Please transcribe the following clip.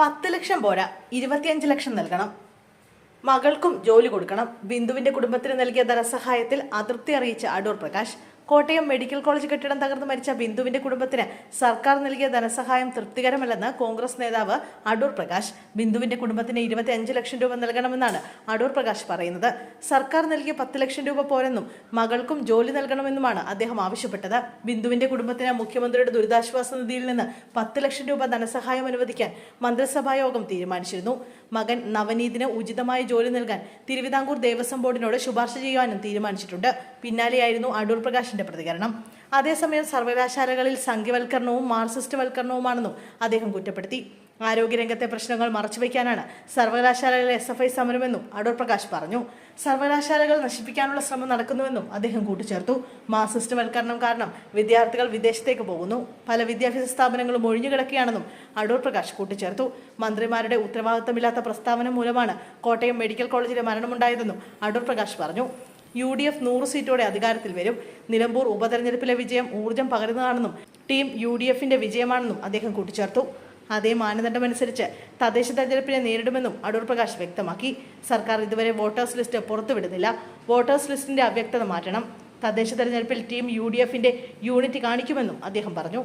പത്ത് ലക്ഷം പോരാ. ഇരുപത്തിയഞ്ച് ലക്ഷം നൽകണം. മകൾക്കും ജോലി കൊടുക്കണം. ബിന്ദുവിന്റെ കുടുംബത്തിന് നൽകിയ ധനസഹായത്തിൽ അതൃപ്തി അറിയിച്ച അടൂർ പ്രകാശ് കോട്ടയം മെഡിക്കൽ കോളേജ് കെട്ടിടം തകർന്ന് മരിച്ച ബിന്ദുവിന്റെ കുടുംബത്തിന് സർക്കാർ നൽകിയ ധനസഹായം തൃപ്തികരമല്ലെന്ന് കോൺഗ്രസ് നേതാവ് അടൂർ പ്രകാശ്. ബിന്ദുവിന്റെ കുടുംബത്തിന് ഇരുപത്തിയഞ്ച് ലക്ഷം രൂപ നൽകണമെന്നാണ് അടൂർ പ്രകാശ് പറയുന്നത്. സർക്കാർ നൽകിയ പത്ത് ലക്ഷം രൂപ പോരെന്നും മകൾക്കും ജോലി നൽകണമെന്നുമാണ് അദ്ദേഹം ആവശ്യപ്പെട്ടത്. ബിന്ദുവിന്റെ കുടുംബത്തിന് മുഖ്യമന്ത്രിയുടെ ദുരിതാശ്വാസ നിധിയിൽ നിന്ന് പത്ത് ലക്ഷം രൂപ ധനസഹായം അനുവദിക്കാൻ മന്ത്രിസഭാ യോഗം തീരുമാനിച്ചിരുന്നു. മകൻ നവനീതിന് ഉചിതമായ ജോലി നൽകാൻ തിരുവിതാംകൂർ ദേവസ്വം ബോർഡിനോട് ശുപാർശ ചെയ്യാനും തീരുമാനിച്ചിട്ടുണ്ട്. പിന്നാലെയായിരുന്നു അടൂർ പ്രകാശിന്റെ പ്രതികരണം. അതേസമയം സർവകലാശാലകളിൽ സംഘ്യവൽക്കരണവും മാർക്സിസ്റ്റ് വൽക്കരണവുമാണെന്നും അദ്ദേഹം കുറ്റപ്പെടുത്തി. ആരോഗ്യരംഗത്തെ പ്രശ്നങ്ങൾ മറച്ചുവെക്കാനാണ് സർവകലാശാലകളിലെ എസ് എഫ് ഐ സമരമെന്നും അടൂർ പ്രകാശ് പറഞ്ഞു. സർവകലാശാലകൾ നശിപ്പിക്കാനുള്ള ശ്രമം നടക്കുന്നുവെന്നും അദ്ദേഹം കൂട്ടിച്ചേർത്തു. മാസിസ്റ്റ് വൽക്കരണം കാരണം വിദ്യാർത്ഥികൾ വിദേശത്തേക്ക് പോകുന്നു. പല വിദ്യാഭ്യാസ സ്ഥാപനങ്ങളും ഒഴിഞ്ഞുകിടക്കുകയാണെന്നും അടൂർ പ്രകാശ് കൂട്ടിച്ചേർത്തു. മന്ത്രിമാരുടെ ഉത്തരവാദിത്തമില്ലാത്ത പ്രസ്താവന മൂലമാണ് കോട്ടയം മെഡിക്കൽ കോളേജിലെ മരണമുണ്ടായതെന്നും അടൂർ പ്രകാശ് പറഞ്ഞു. യു ഡി എഫ് നൂറ് സീറ്റോടെ അധികാരത്തിൽ വരും. നിലമ്പൂർ ഉപതെരഞ്ഞെടുപ്പിലെ വിജയം ഊർജം പകരുന്നതാണെന്നും ടീം യു ഡി എഫിന്റെ വിജയമാണെന്നും അദ്ദേഹം കൂട്ടിച്ചേർത്തു. അതേ മാനദണ്ഡമനുസരിച്ച് തദ്ദേശ തെരഞ്ഞെടുപ്പിനെ നേരിടുമെന്നും അടൂർ പ്രകാശ് വ്യക്തമാക്കി. സർക്കാർ ഇതുവരെ വോട്ടേഴ്സ് ലിസ്റ്റ് പുറത്തുവിടുന്നില്ല. വോട്ടേഴ്സ് ലിസ്റ്റിന്റെ അവ്യക്തത മാറ്റണം. തദ്ദേശ തെരഞ്ഞെടുപ്പിൽ ടീം യു ഡി എഫിന്റെ യൂണിറ്റ് കാണിക്കുമെന്നും അദ്ദേഹം പറഞ്ഞു.